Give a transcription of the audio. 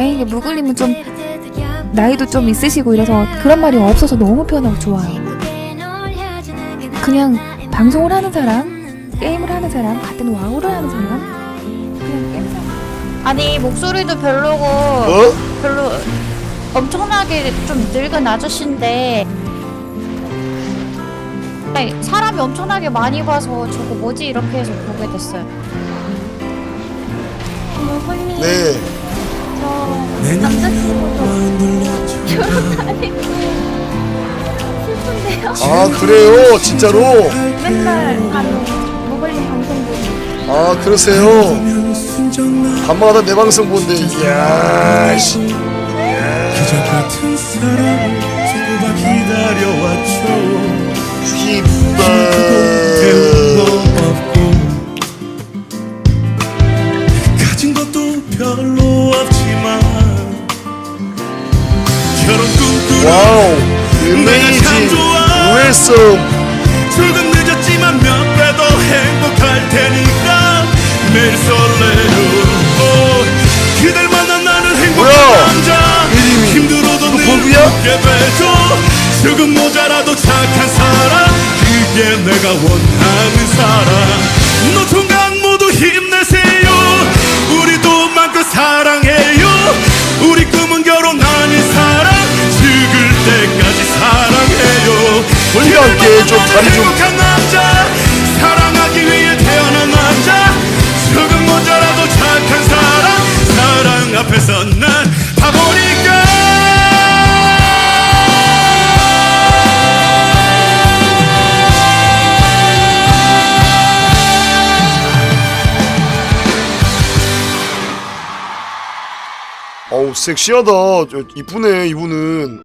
다행히 무글님은 좀 나이도 좀 있으시고 이래서 그런 말이 없어서 너무 편하고 좋아요. 그냥 방송을 하는 사람, 게임을 하는 사람, 같은 와우를 하는 사람, 그냥 게임 사람. 아니 목소리도 별로고 어? 별로 엄청나게 좀 늙은 아저씨인데 아니, 사람이 엄청나게 많이 봐서 저거 뭐지 이렇게 해서 보게 됐어요. 네. 남자친구도 슬픈데요? 아 그래요? 진짜로? 맨날 방송 보고 아 그러세요? 밤마다 내 방송 본대. 이야 씨. 그저 같은 기다려 와우 좋아. 웰썸 조금 늦었지만 몇배더 행복할 테니까 매일 설레요 오, 그댈 만난 나는 행복한? 남자. 힘들어도 이거 늘 버그야? 웃게 되죠. 조금 모자라도 착한 사람. 그게 내가 원하는 사람. 노총각 모두 힘내세요. 우리도 마음껏 사랑해요. 우리 우리 함께 좀 다리 좀- 남자 사랑하기 위해 태어난 남자. 조금 모자라도 착한 사람 사랑 앞에서 난 바보니까. 어우 섹시하다. 저, 이쁘네 이분은